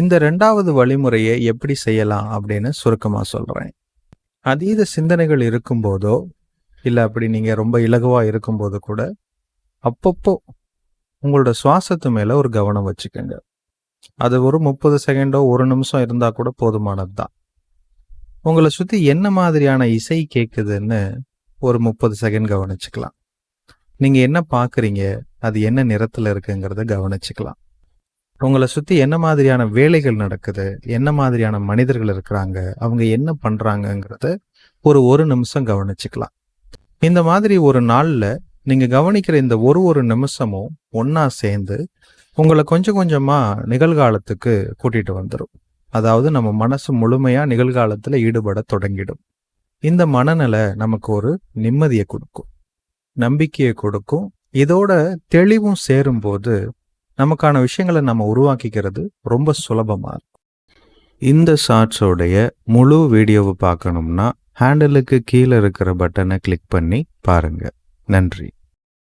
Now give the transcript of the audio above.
இந்த ரெண்டாவது வழிமுறையை எப்படி செய்யலாம் அப்படின்னு சுருக்கமாக சொல்கிறேன் அதீத சிந்தனைகள் இருக்கும்போதோ, இல்லை அப்படி நீங்கள் ரொம்ப இலகுவாக இருக்கும்போது கூட, அப்பப்போ உங்களோட சுவாசத்து மேலே ஒரு கவனம் வச்சுக்கோங்க அது ஒரு 30 செகண்டோ, ஒரு நிமிஷம் இருந்தால் கூட போதுமானது தான். உங்களை சுற்றி என்ன மாதிரியான இசை கேட்குதுன்னு ஒரு 30 செகண்ட் கவனிச்சுக்கலாம். நீங்கள் என்ன பார்க்குறீங்க? அது என்ன நிறத்தில் இருக்குங்கிறத கவனிச்சுக்கலாம். உங்களை சுற்றி என்ன மாதிரியான வேலைகள் நடக்குது? என்ன மாதிரியான மனிதர்கள் இருக்கிறாங்க? அவங்க என்ன பண்ணுறாங்கங்கிறத ஒரு ஒரு நிமிஷம் கவனிச்சுக்கலாம். இந்த மாதிரி ஒரு நாளில் நீங்கள் கவனிக்கிற இந்த ஒரு ஒரு நிமிஷமும் ஒன்றா சேர்ந்து, உங்களை கொஞ்சம் கொஞ்சமாக நிகழ்காலத்துக்கு கூட்டிகிட்டு வந்துடும் அதாவது நம்ம மனசு முழுமையாக நிகழ்காலத்தில் ஈடுபட தொடங்கிடும். இந்த மனநிலை நமக்கு ஒரு நிம்மதியை கொடுக்கும் நம்பிக்கையை கொடுக்கும். இதோட தெளிவும் சேரும்போது, நமக்கான விஷயங்களை நம்ம உருவாக்கிக்கிறது ரொம்ப சுலபமாக இருக்கும். இந்த ஷார்ட்ஸோடைய முழு வீடியோவை பார்க்கணும்னா, ஹேண்டலுக்கு கீழே இருக்கிற பட்டனை கிளிக் பண்ணி பாருங்கள் நன்றி.